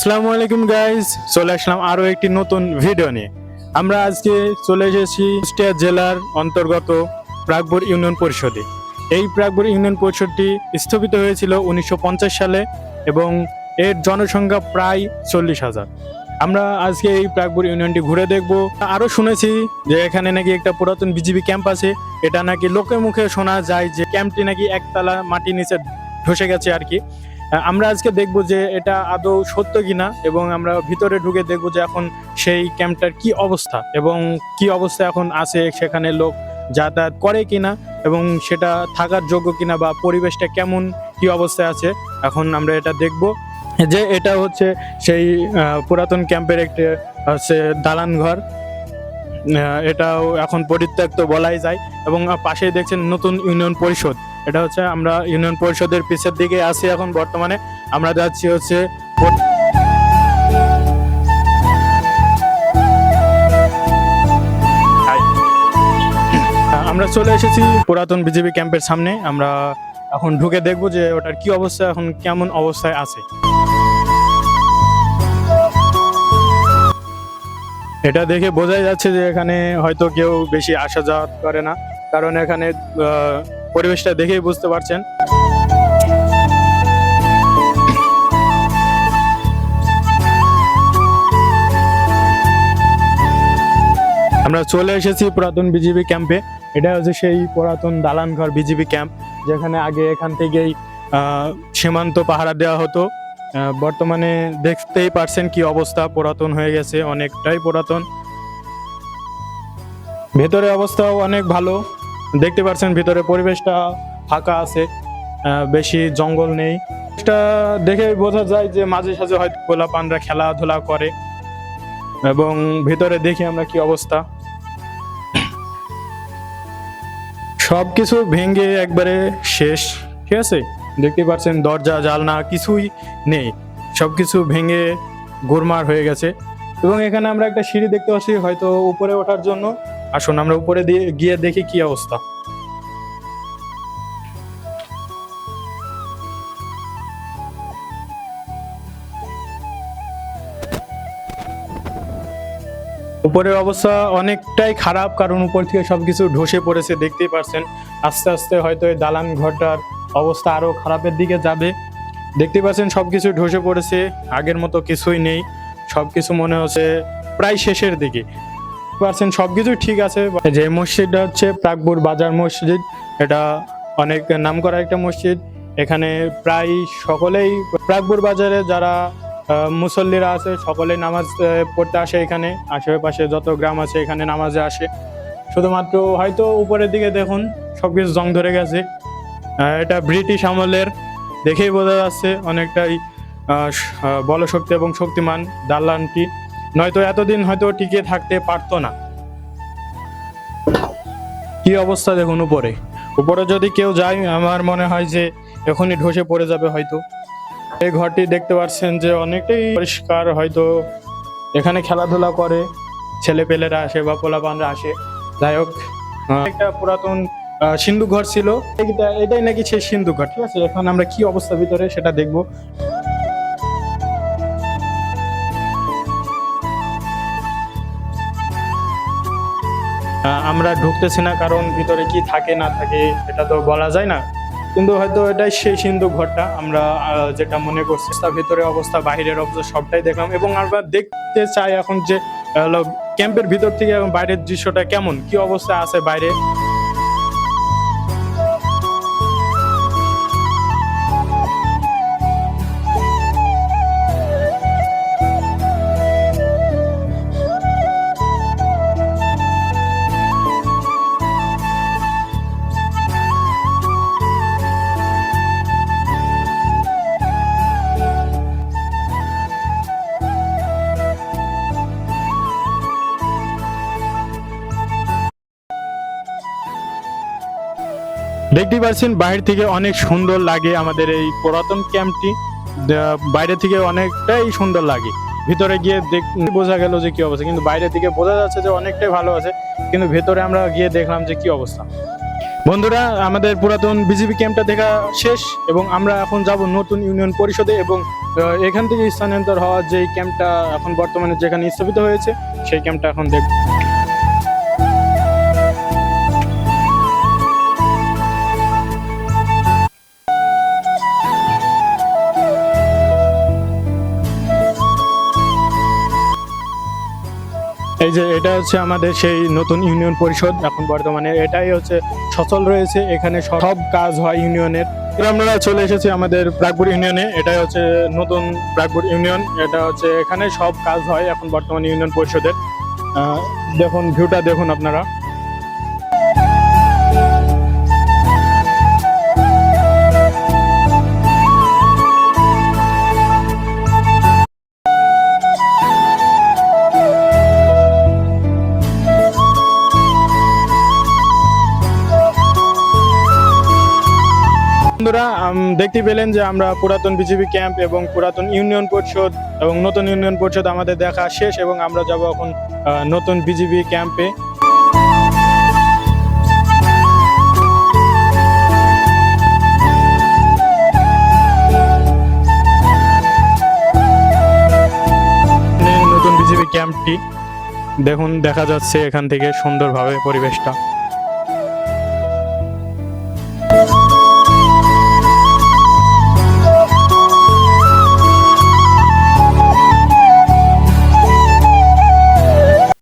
আসসালামু আলাইকুম গাইজ চলে আসলাম আরও একটি নতুন ভিডিও নিয়ে। আমরা আজকে চলে এসেছি কুষ্টিয়া জেলার অন্তর্গত প্রাগপুর ইউনিয়ন পরিষদে। এই প্রাগপুর ইউনিয়ন পরিষদটি স্থাপিত হয়েছিল উনিশশো পঞ্চাশ সালে এবং এর জনসংখ্যা প্রায় চল্লিশ হাজার। আমরা আজকে এই প্রাগপুর ইউনিয়নটি ঘুরে দেখব। আরও শুনেছি যে এখানে নাকি একটা পুরাতন বিজিবি ক্যাম্প আছে। এটা নাকি লোকে মুখে শোনা যায় যে ক্যাম্পটি নাকি একতলা মাটির নিচে ধসে গেছে আর কি। আমরা আজকে দেখব যে এটা আদৌ সত্য কিনা এবং আমরা ভিতরে ঢুকে দেখব যে এখন সেই ক্যাম্পটার কি অবস্থা এবং কি অবস্থা এখন আছে সেখানে লোক যাতায়াত করে কিনা এবং সেটা থাকার যোগ্য কিনা বা পরিবেশটা কেমন, কি অবস্থায় আছে, এখন আমরা এটা দেখব। যে এটা হচ্ছে সেই পুরাতন ক্যাম্পের একটি, হচ্ছে দালান ঘর। এটাও এখন পরিত্যক্ত বলাই যায় এবং পাশেই দেখছেন নতুন ইউনিয়ন পরিষদ। এটা হচ্ছে আমরা ইউনিয়ন পরিষদের পিছের দিকে আছি এখন বর্তমানে। আমরা যাচ্ছি হচ্ছে আমরা চলে এসেছি পুরাতন বিজেপি ক্যাম্পের সামনে। আমরা এখন ঢুকে দেখব যে ওটার কি অবস্থা, এখন কেমন অবস্থায় আছে। এটা দেখে বোঝাই যাচ্ছে যে এখানে হয়তো কেউ বেশি আসা যাওয়া করে না, কারণ এখানে পরিবেশটা দেখেই বুঝতে পারছেন। আমরা চলে এসেছি পুরাতন বিজিবি ক্যাম্পে এটা হচ্ছে সেই পুরাতন দালান ঘর বিজিবি ক্যাম্প যেখানে আগে এখান থেকেই সীমান্ত পাহারা দেওয়া হতো। বর্তমানে দেখতেই পারছেন কি অবস্থা, পুরাতন হয়ে গেছে, অনেকটাই পুরাতন। ভেতরে অবস্থাও অনেক ভালো। দেখতে পাচ্ছেন ভিতরে পরিবেশটা ফাঁকা আছে বেশি জঙ্গল নেই। এটা দেখে বোঝা যায় যে মাঝে সাঝে হয়তো পোলাপানরা খেলাধুলা করে এবং ভিতরে দেখি আমরা কি অবস্থা। সবকিছু ভেঙে একবারে শেষ, ঠিক আছে? দেখতে পাচ্ছেন দরজা জালনা কিছুই নেই। সবকিছু ভেঙে গোরমার হয়ে গেছে। এবং এখানে আমরা একটা সিঁড়ি দেখতে পাচ্ছি, হয়তো উপরে ওঠার জন্য। আসুন, আমরা উপরে গিয়ে দেখি কি অবস্থা। উপরের অবস্থা অনেকটাই খারাপ, কারণ উপর থেকে সবকিছু ধসে পড়েছে, দেখতেই পারছেন। আস্তে আস্তে হয়তো এই দালান ঘরটার অবস্থা আরও খারাপের দিকে যাবে। দেখতে পাচ্ছেন সবকিছু ধসে পড়েছে, আগের মতো কিছুই নেই। সবকিছু মনে হচ্ছে প্রায় শেষের দিকে। পারছেন সবকিছু ঠিক আছে যে মসজিদটা হচ্ছে প্রাকপুর বাজার মসজিদ, এটা অনেক নামকরা একটা মসজিদ। এখানে প্রায় সকলেই, প্রাকপুর বাজারে যারা মুসল্লিরা আছে, সকলেই নামাজ পড়তে আসে এখানে। আশেপাশে যত গ্রাম আছে, এখানে নামাজে আসে। শুধুমাত্র হয়তো উপরের দিকে দেখুন সব কিছু জং ধরে গেছে। এটা ব্রিটিশ আমলের, দেখেই বোঝা যাচ্ছে অনেকটাই বলশক্তি এবং শক্তিমান দালানটি। নয়তো এতদিন হয়তো টিকে থাকতে পারতো না। কি অবস্থা দেখুন উপরে। উপরে যদি কেউ যায়, আমার মনে হয় যে এখনই ঢসে পড়ে যাবে হয়তো। এই ঘরটি দেখতে পাচ্ছেন যে অনেকটাই পরিষ্কার হয়তো। এখানে খেলাধুলা করে ছেলে পেলেরা আসে বা পোলাপানরা আসে। যাই হোক একটা পুরাতন সিন্ধু ঘর ছিল। এটাই নাকি সেই সিন্ধু ঘর। ঠিক আছে, এখন আমরা কি অবস্থা ভিতরে সেটা দেখব। আমরা ঢুকতেছি না, কারণ ভিতরে কি থাকে না থাকে এটা তো বলা যায় না। কিন্তু হয়তো এটাই সেই সিন্ধু ঘরটা। আমরা যেটা মনে করছি, তার ভিতরে অবস্থা, বাইরের অবস্থা, সবটাই দেখলাম। এবং আমরা দেখতে চাই এখন যে ক্যাম্পের ভিতর থেকে এবং বাইরের দৃশ্যটা কেমন, কি অবস্থা আছে বাইরে? দেখতেই পাচ্ছেন বাইরে থেকে অনেক সুন্দর লাগে আমাদের এই পুরাতন ক্যাম্পটি। বাইরে থেকে অনেকটাই সুন্দর লাগে। ভিতরে গিয়ে দেখ বোঝা গেল যে কি অবস্থা। কিন্তু বাইরে থেকে বোঝা যাচ্ছে যে অনেকটাই ভালো আছে। কিন্তু ভেতরে আমরা গিয়ে দেখলাম যে কি অবস্থা। বন্ধুরা, আমাদের পুরাতন বিজেপি ক্যাম্পটা দেখা শেষ এবং আমরা এখন যাব নতুন ইউনিয়ন পরিষদে এবং এখান থেকে স্থানান্তর হওয়ার যে ক্যাম্পটা এখন বর্তমানে যেখানে স্থাপিত হয়েছে, সেই ক্যাম্পটা এখন দেখ এই যে এটা হচ্ছে আমাদের সেই নতুন ইউনিয়ন পরিষদ এখন বর্তমানে। এটাই হচ্ছে সচল রয়েছে এখানে সব কাজ হয় ইউনিয়নের। আমরা চলে এসেছি আমাদের প্রাগপুর ইউনিয়নে এটাই হচ্ছে নতুন প্রাগপুর ইউনিয়ন এটা হচ্ছে এখানে সব কাজ হয় এখন বর্তমানে ইউনিয়ন পরিষদের। দেখুন ভিউটা দেখুন আপনারা। দেখতে পেলেন যে আমরা পুরাতন বিজেপি ক্যাম্প এবং পুরাতন ইউনিয়ন পরিষদ এবং নতুন ইউনিয়ন পরিষদ আমাদের দেখা শেষ এবং আমরা যাব এখন নতুন বিজেপি ক্যাম্পে। নতুন বিজেপি ক্যাম্পটি, দেখুন, দেখা যাচ্ছে এখান থেকে সুন্দরভাবে পরিবেশটা।